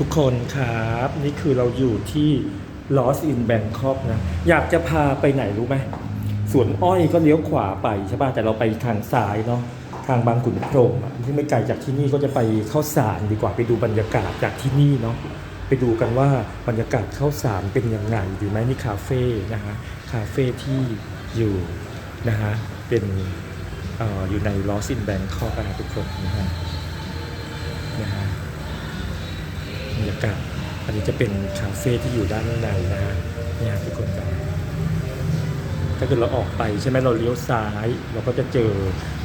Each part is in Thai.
ทุกคนครับ นี่คือเราอยู่ที่ Lost in Bangkok นะ อยากจะพาไปไหนรู้ไหมสวนอ้อยก็เลี้ยวขวาไปใช่ป่ะแต่เราไปทางซ้ายเนาะทางบางขุนพรหมอะที่ไม่ไกลจากที่นี่ก็จะไปเข้าสารดีกว่าไปดูบรรยากาศจากที่นี่เนาะไปดูกันว่าบรรยากาศเข้าสารเป็นยังไงดีไหมนี่คาเฟ่นะฮะคาเฟ่ที่อยู่นะฮะเป็นเอออยู่ใน Lost in Bangkok นะทุกคนนะฮะนะฮะ บรรยากาศ อันนี้จะเป็นคาเฟ่ที่อยู่ด้านในนะฮะเนี่ยทุกคนครับถ้าเกิดเราออกไปใช่ไหมเราเลี้ยวซ้าย เราก็จะเจอ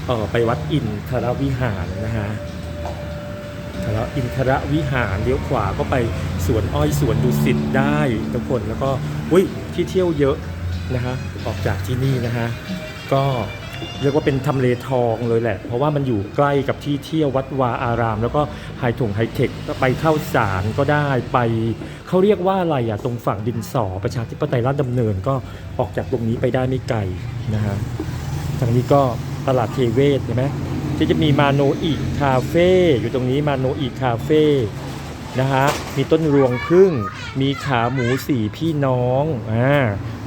เออไปวัดอินทรวิหารนะฮะทรอินทรวิหารเลี้ยวขวาก็ไปสวนอ้อยสวนดุสิตได้ทุกคนแล้วก็อุ้ยที่เที่ยวเยอะนะฮะออกจากที่นี่นะฮะก็ เรียกว่าเป็นทำเลทองเลยแหละ เพราะว่ามันอยู่ใกล้กับที่เที่ยววัดวาอาราม แล้วก็ไฮทงไฮเทคก็ไปเข้าสารก็ได้ไปเขาเรียกว่าอะไรอะตรงฝั่งดินสอประชาธิปไตยราชดำเนินก็ออกจากตรงนี้ไปได้ไม่ไกลนะฮะทางนี้ก็ตลาดเทเวศเห็นไหมที่จะมีมาโนอิคาเฟ่อยู่ตรงนี้มาโนอิคาเฟ่นะฮะมีต้นรวงพึ่งมีขาหมูสี่พี่น้องอ่า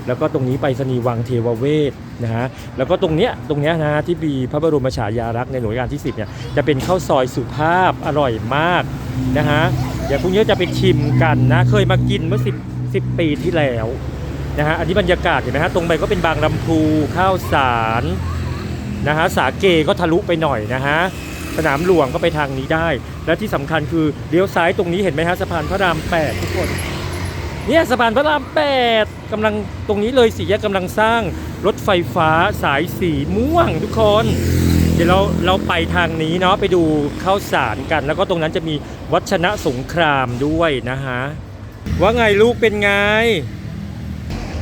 แล้วก็ตรงนี้ไปสนีวังเทวเวศนะฮะแล้วก็ตรงเนี้ยตรงเนี้ยนะที่มีพระบรมฉายาลักษ์ในหลวงรัชกาลที่ 10เนี่ยจะเป็นข้าวซอยสุภาพอร่อยมากนะฮะเดี๋ยวพรุ่งนี้จะไปชิมกันนะเคยมากินเมื่อ 10 10 ปีที่แล้วนะฮะอันนี้บรรยากาศเห็นไหมฮะตรงไปก็เป็นบางลำพูข้าวสารนะฮะสาเกก็ทะลุไปหน่อยนะฮะสนามหลวงก็ไปทางนี้ได้ และที่สำคัญคือเลี้ยวซ้ายตรงนี้เห็นไหมฮะสะพานพระราม 8 ทุกคนเนี่ยสะพานพระราม 8 กำลังตรงนี้เลยสี่แยกกำลังสร้างรถไฟฟ้าสายสีม่วงทุกคน เดี๋ยวเราเราไปทางนี้เนาะไปดูข้าวสารกัน แล้วก็ตรงนั้นจะมีวัชนะสงครามด้วยนะฮะว่าไงลูกเป็นไง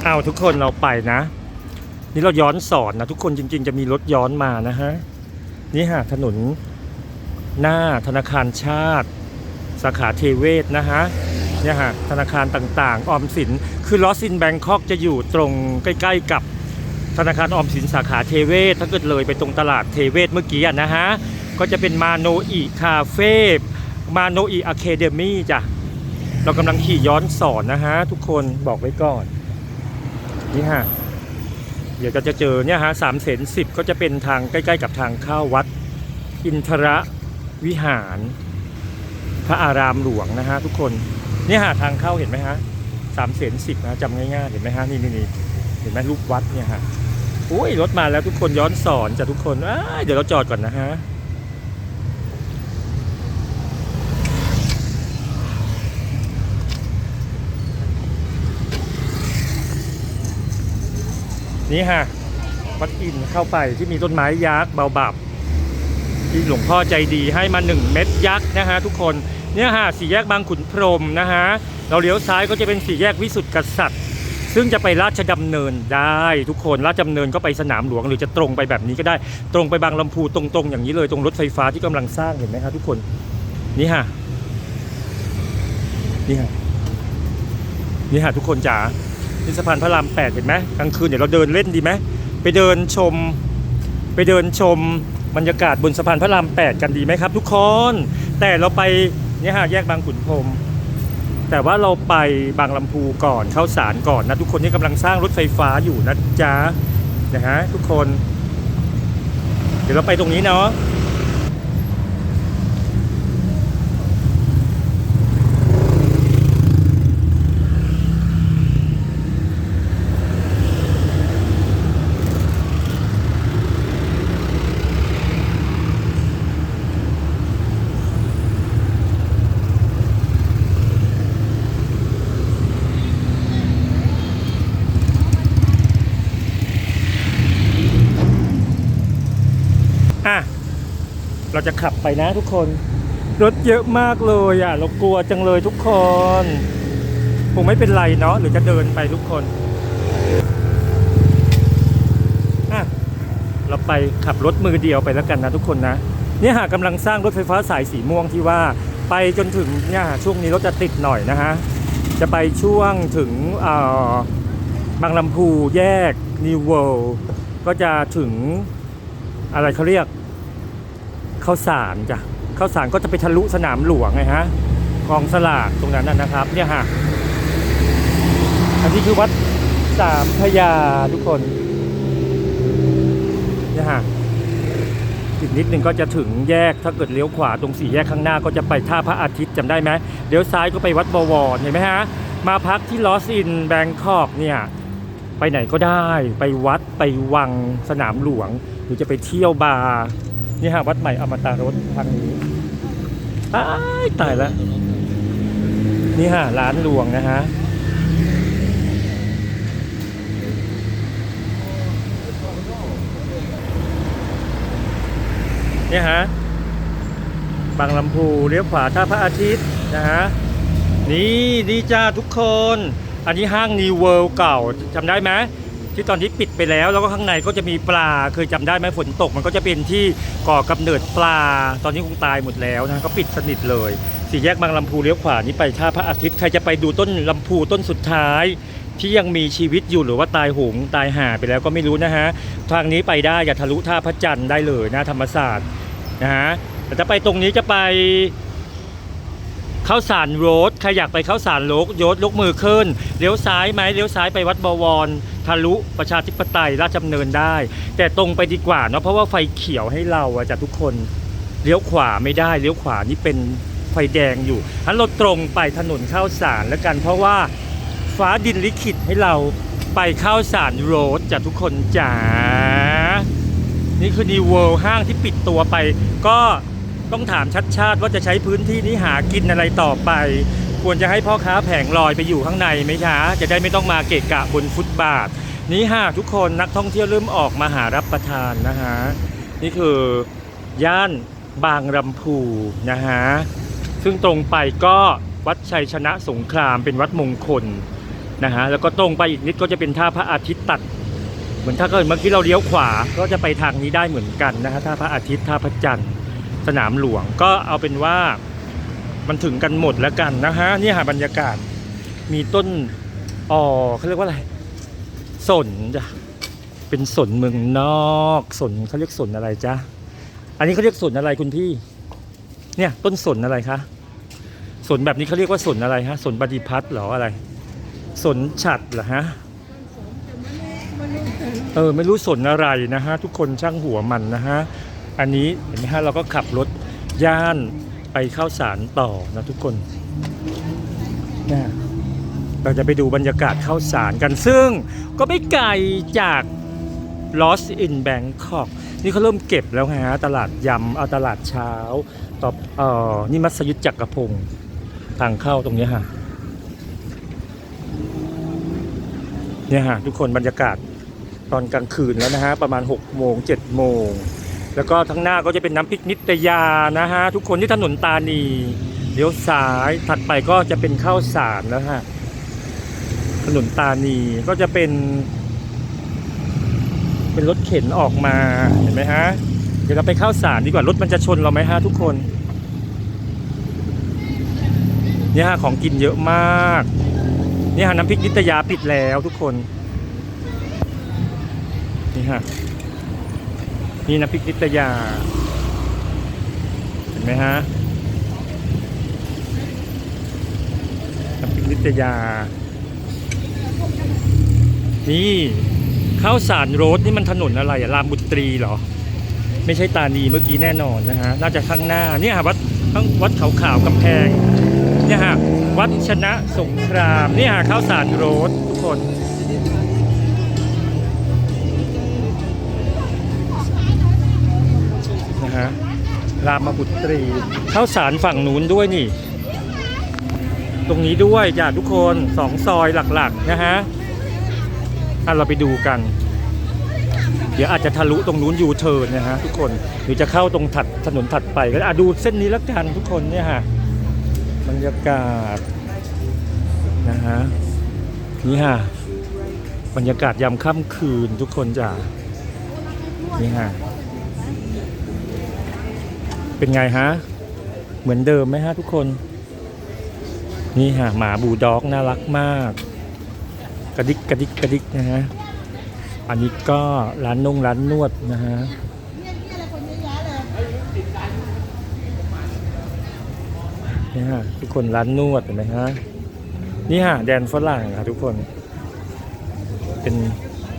อ้าวทุกคนเราไปนะ นี่เราย้อนสอนนะทุกคนจริง ๆ จะมีรถย้อนมานะฮะนี่ฮะถนนหน้าธนาคารชาติ สาขาเทเวศนะฮะ เนี่ยฮะธนาคารต่างๆ ออมสิน คือลอสินแบงคอกจะอยู่ตรงใกล้ ๆ กับธนาคารออมสินสาขาเทเวศถ้าเกิดเลยไปตรงตลาดเทเวศเมื่อกี้นะฮะ ก็จะเป็นมาโนอิคาเฟ่มาโนอิอะเคเดมี่จ้ะ เรากำลังขี่ย้อนสอนนะฮะ ทุกคนบอกไว้ก่อน นี่ฮะ เดี๋ยวก็จะเจอเนี่ยฮะสามเสนสิบก็จะเป็นทางใกล้ๆ กับทางเข้าวัด อินทรวิหาร พระอารามหลวงนะฮะทุกคน นี่หาทางเข้าเห็นไหมฮะสามเสนสิบนะจำง่ายๆ เห็นไหมฮะนี่นี่นี่เห็นไหมรูปวัดเนี่ยฮะโอ้ยรถมาแล้วทุกคนย้อนสอนจะทุกคนเดี๋ยวเราจอดก่อนนะฮะนี่ฮะวัดอินเข้าไปที่มีต้นไม้ยักษ์เบาบับที่หลวงพ่อใจดีให้มา1เม็ดยักษ์นะฮะทุกคน เนี่ยฮะสี่แยกบางขุนพรหมนะฮะเราเลี้ยวซ้ายก็จะเป็นสี่แยกวิสุทธิกษัตริย์ ซึ่งจะไปราชดำเนินได้ทุกคนราชดำเนินก็ไปสนามหลวงหรือจะตรงไปแบบนี้ก็ได้ตรงไปบางลำพูตรงๆ อย่างนี้เลยตรงรถไฟฟ้าที่กำลังสร้างเห็นไหมครับทุกคนนี่ฮะนี่ฮะนี่ฮะทุกคนจ๋านี่สะพานพระรามแปดเห็นไหมกลางคืนเดี๋ยวเราเดินเล่นดีไหมไปเดินชม ไปเดินชมบรรยากาศบนสะพานพระราม 8 กันดีไหมครับ ทุกคน แต่เราไป เนี่ยฮะแยกบางขุนพรมแต่ว่าเราไปบางลำพูก่อนเข้าสารก่อนนะ ทุกคนที่กำลังสร้างรถไฟฟ้าอยู่นะจ๊ะนะฮะทุกคน เดี๋ยวเราไปตรงนี้เนาะ อะ เราจะขับไปนะทุกคน รถเยอะมากเลยอะ เรากลัวจังเลยทุกคน คงไม่เป็นไรเนาะหรือจะเดินไปทุกคน อะ เราไปขับรถมือเดียวไปแล้วกันนะทุกคนนะ เนี่ยหากำลังสร้างรถไฟฟ้าสายสีม่วงที่ว่าไปจนถึงเนี่ยช่วงนี้รถจะติดหน่อยนะฮะ จะไปช่วงถึงบางลำพูแยกนิวเวิลด์ก็จะถึง อะไรเขาเรียกข้าวสารจ้ะข้าวสารก็จะไปทะลุสนามหลวงไงฮะกองสลากตรงนั้นนะครับ เนี่ยฮะอันนี้คือวัดสามพยาทุกคนเนี่ยฮะอีกนิดนึงก็จะถึงแยกถ้าเกิดเลี้ยวขวาตรงสี่แยกข้างหน้าก็จะไปท่าพระอาทิตย์จำได้ไหมเลี้ยวซ้ายก็ไปวัดบวรเห็นไหมฮะมาพักที่ลอสอินแบงคอกเนี่ย ไปไหนก็ได้ไปวัดไปวังสนามหลวง หรือจะไปเที่ยวบาร์นี่ฮะวัดใหม่อมตารสทางนี้ายตายแล้วนี่ฮะร้านหลวงนะฮะเนี่ยฮะบางลำพูเลี้ยวขวาท่าพระอาทิตย์นะฮะนี่ดีจ้าทุกคน อันนี้ห้างนีเวิลด์เก่าจำได้ไหมที่ตอนที่ปิดไปแล้วแล้วก็ข้างในก็จะมีปลาเคยจำได้ไหมฝนตก มันก็จะเป็นที่ก่อกำเนิดปลาตอนนี้คงตายหมดแล้วนะก็ปิดสนิทเลยสี่แยกบางลำพูเลี้ยวขวานี่ไปท่าพระอาทิตย์ใครจะไปดูต้นลำพูต้นสุดท้าย ที่ยังมีชีวิตอยู่หรือว่าตายหงตายห่าไปแล้วก็ไม่รู้นะฮะทางนี้ไปได้อย่าทะลุท่าพระจันทร์ได้เลยนะธรรมศาสตร์นะฮะแต่ถ้าไปตรงนี้จะไป ข้าสารโรดใครอยากไปเข้าสารโลกยศยกมือขึ้นเลี้ยวซ้ายไหมเลี้ยวซ้ายไปวัดบวรทะลุประชาธิปไตยราชดำเนินได้ แต่ตรงไปดีกว่าเนาะเพราะว่าไฟเขียวให้เราอะจากทุกคนเลี้ยวขวาไม่ได้เลี้ยวขวานี่เป็นไฟแดงอยู่ทันเราตรงไปถนนเข้าสารแล้วกัน เพราะว่าฟ้าดินลิขิตให้เราไปเข้าสารโรดจากทุกคนจ๋านี่คือดีเวิลด์ห้างที่ปิดตัวไปก็ ต้องถามชัดชาติว่าจะใช้พื้นที่นี้หากินอะไรต่อไป ควรจะให้พ่อค้าแผงลอยไปอยู่ข้างในไหมคะ จะได้ไม่ต้องมาเกะกะบนฟุตบาท นี่หากทุกคนนักท่องเที่ยวเริ่มออกมาหารับประทานนะฮะนี่คือย่านบางลำพูนะฮะซึ่งตรงไปก็วัดชัยชนะสงครามเป็นวัดมงคลนะฮะแล้วก็ตรงไปอีกนิดก็จะเป็นท่าพระอาทิตย์ตัด เหมือนถ้าเกิดเมื่อกี้เราเลี้ยวขวาก็จะไปทางนี้ได้เหมือนกันนะฮะท่าพระอาทิตย์ท่าพระจันทร์ สนามหลวงก็เอาเป็นว่ามันถึงกันหมดแล้วกันนะฮะนี่หาบรรยากาศมีต้นอ๋อเขาเรียกว่าอะไรสนจ้ะเป็นสนเมืองนอกสนเขาเรียกสนอะไรจ๊ะอันนี้เขาเรียกสนอะไรคุณพี่ เนี่ยต้นสนอะไรคะสนแบบนี้เขาเรียกว่าสนอะไรฮะสนบดิพัทเหรออะไรสนฉัดเหรอฮะเออไม่รู้สนอะไรนะฮะทุกคนช่างหัวมันนะฮะ อันนี้เห็นไหมฮะเราก็ขับรถย่านไปเข้าสารต่อนะทุกคนนะเราจะไปดูบรรยากาศเข้าสารกันซึ่งก็ไม่ไกลจาก Lost in Bangkok นี่เขาเริ่มเก็บแล้วฮะตลาดยำเอาตลาดเช้าต่อเอ่อนี่มัสยิดจักรพงศ์ทางเข้าตรงนี้ฮะเนี่ยฮะทุกคนบรรยากาศตอนกลางคืนแล้วนะฮะ ประมาณ6โมง7โมง แล้วก็ทั้างหน้าก็จะเป็นน้ำพริกนิตยานะฮะทุกคนที่ถนนตานีเลี้ยวซ้ายถัดไปก็จะเป็นข้าวสารแล้วฮะถนนตานีก็จะเป็น เป็นรถเข็นออกมาเห็นไหมฮะเดี๋ยวเราไปข้าวสารดีกว่ารถมันจะชนเราไหมฮะทุกคนเนี่ยฮะของกินเยอะมากเนี่ยฮะน้ำพริกนิตยาปิดแล้วทุกคนนี่ฮะ นี่น้ำพริกนิตยา เห็นไหมฮะน้ำพริกนิตยา นี่ข้าวสารโรดนี่มันถนนอะไรอะรามบุตรีเหรอ ไม่ใช่ตานีเมื่อกี้แน่นอนนะฮะ น่าจะข้างหน้าเนี่ยฮะวัดข้างวัดขาวขาวๆกำแพงเนี่ยฮะวัดชนะสงครามเนี่ยฮะข้าวสารโรดทุกคน รามบุตรีข้าวสารฝั่งนู้นด้วยนี่ ตรงนี้ด้วยจ้ะทุกคนสองซอยหลักๆนะฮะอะเราไปดูกัน เดี๋ยวอาจจะทะลุตรงนู้นยูเทิร์นนะฮะทุกคนหรือจะเข้าตรงถัดถนนถัดไปก็อะดูเส้นนี้แล้วกันทุกคนเนี่ยฮะบรรยากาศนะฮะนี่ฮะบรรยากาศยามค่ำคืนทุกคนจ้ะนี่ฮะ เป็นไงฮะ เหมือนเดิมไหมฮะทุกคน นี่ฮะหมาบูด็อกน่ารักมาก กระดิกกระดิกกระดิกนะฮะ อันนี้ก็ร้านนงร้านนวดนะฮะนี่ฮะทุกคนร้านนวดเห็นไหมฮะ นี่ฮะแดนฝรั่งค่ะทุกคน เป็น